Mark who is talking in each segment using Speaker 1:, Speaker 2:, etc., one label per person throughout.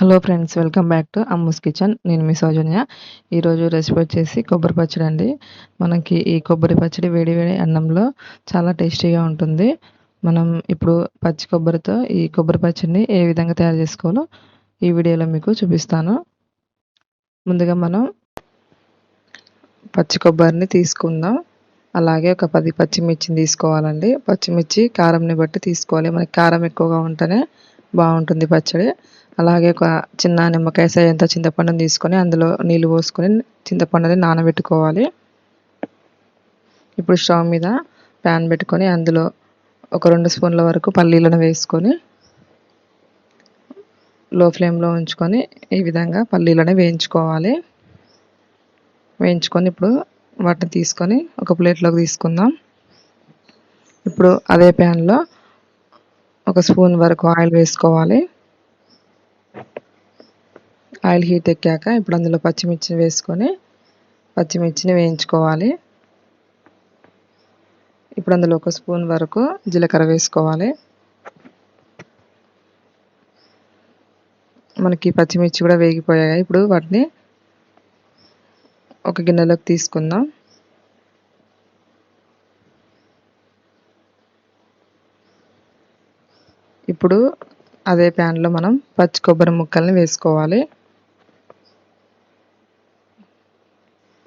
Speaker 1: Hello friends welcome back to Ammu's kitchen నేను మీ సౌజన్య. ఈరోజు రెసిపీ వచ్చేసి కొబ్బరి పచ్చడి అండి. మనకి ఈ కొబ్బరి పచ్చడి వేడి వేడి అన్నంలో చాలా టేస్టీగా ఉంటుంది. మనం ఇప్పుడు పచ్చి కొబ్బరితో ఈ కొబ్బరి పచ్చడిని ఏ విధంగా తయారు చేసుకోవాలో ఈ వీడియోలో మీకు చూపిస్తాను. ముందుగా మనం పచ్చి కొబ్బరిని తీసుకుందాం. అలాగే ఒక పది పచ్చిమిర్చిని తీసుకోవాలండి. పచ్చిమిర్చి కారంని బట్టి తీసుకోవాలి. మనకి కారం ఎక్కువగా ఉంటేనే బాగుంటుంది పచ్చడి. అలాగే ఒక చిన్న నిమ్మకాయ సైజంత చింతపండుని తీసుకొని అందులో నీళ్ళు పోసుకొని చింతపండుని నానబెట్టుకోవాలి. ఇప్పుడు స్టవ్ మీద ప్యాన్ పెట్టుకొని అందులో ఒక రెండు స్పూన్ల వరకు పల్లీలను వేసుకొని లో ఫ్లేమ్లో ఉంచుకొని ఈ విధంగా పల్లీలను వేయించుకోవాలి. వేయించుకొని ఇప్పుడు వాటిని తీసుకొని ఒక ప్లేట్లోకి తీసుకుందాం. ఇప్పుడు అదే ప్యాన్లో ఒక స్పూన్ వరకు ఆయిల్ వేసుకోవాలి. ఆయిల్ హీట్ ఎక్కాక ఇప్పుడు అందులో పచ్చిమిర్చిని వేసుకొని పచ్చిమిర్చిని వేయించుకోవాలి. ఇప్పుడు అందులో ఒక స్పూన్ వరకు జీలకర్ర వేసుకోవాలి. మనకి పచ్చిమిర్చి కూడా వేగిపోయాయి. ఇప్పుడు వాటిని ఒక గిన్నెలోకి తీసుకుందాం. ఇప్పుడు అదే ప్యాన్లో మనం పచ్చి కొబ్బరి ముక్కల్ని వేసుకోవాలి.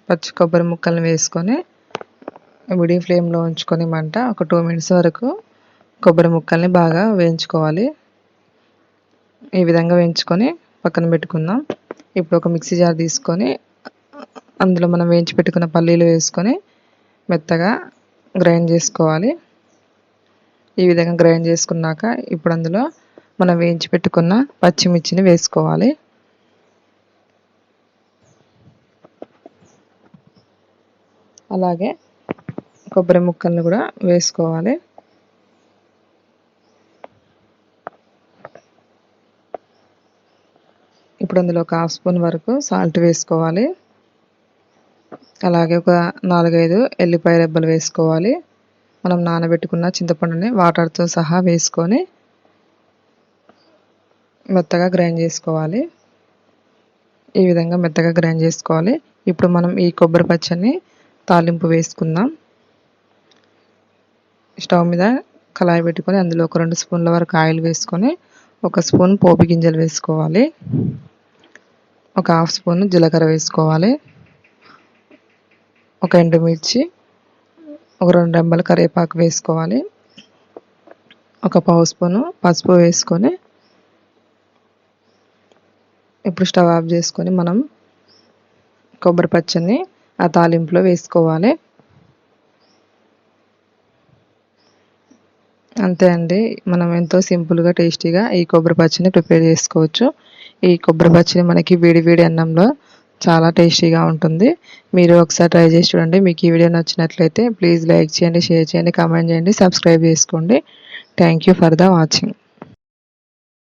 Speaker 1: పచ్చి కొబ్బరి ముక్కల్ని వేసుకొని విడి ఫ్లేమ్లో ఉంచుకొని మంట ఒక టూ మినిట్స్ వరకు కొబ్బరి ముక్కల్ని బాగా వేయించుకోవాలి. ఈ విధంగా వేయించుకొని పక్కన పెట్టుకుందాం. ఇప్పుడు ఒక మిక్సీ జార్ తీసుకొని అందులో మనం వేయించి పెట్టుకున్న పల్లీలు వేసుకొని మెత్తగా గ్రైండ్ చేసుకోవాలి. ఈ విధంగా గ్రైండ్ చేసుకున్నాక ఇప్పుడు అందులో మనం వేయించి పెట్టుకున్న పచ్చిమిర్చిని వేసుకోవాలి. అలాగే కొబ్బరి ముక్కల్ని కూడా వేసుకోవాలి. ఇప్పుడు అందులో ఒక హాఫ్ స్పూన్ వరకు సాల్ట్ వేసుకోవాలి. అలాగే ఒక నాలుగైదు ఎల్లిపాయ రెబ్బలు వేసుకోవాలి. మనం నానబెట్టుకున్న చింతపండుని వాటర్తో సహా వేసుకొని మెత్తగా గ్రైండ్ చేసుకోవాలి. ఈ విధంగా మెత్తగా గ్రైండ్ చేసుకోవాలి. ఇప్పుడు మనం ఈ కొబ్బరి పచ్చని తాలింపు వేసుకుందాం. స్టవ్ మీద కళాయి పెట్టుకొని అందులో ఒక రెండు స్పూన్ల వరకు ఆయిల్ వేసుకొని ఒక స్పూన్ పోపు గింజలు వేసుకోవాలి. ఒక హాఫ్ స్పూన్ జీలకర్ర వేసుకోవాలి. ఒక ఎండుమిర్చి ఒక రెండు రెమ్మల కరివేపాకు వేసుకోవాలి. ఒక పావు స్పూను పసుపు వేసుకొని ఇప్పుడు స్టవ్ ఆఫ్ చేసుకొని మనం కొబ్బరి పచ్చని ఆ తాలింపులో వేసుకోవాలి. అంతే అండి. మనం ఎంతో సింపుల్గా టేస్టీగా ఈ కొబ్బరి పచ్చని ప్రిపేర్ చేసుకోవచ్చు. ఈ కొబ్బరి పచ్చిని మనకి వేడి వేడి అన్నంలో చాలా టేస్టీగా ఉంటుంది. మీరు ఒకసారి ట్రై చేసి చూడండి. మీకు ఈ వీడియో నచ్చినట్లయితే ప్లీజ్ లైక్ చేయండి షేర్ చేయండి కామెంట్ చేయండి సబ్స్క్రైబ్ చేసుకోండి. Thank for the watching.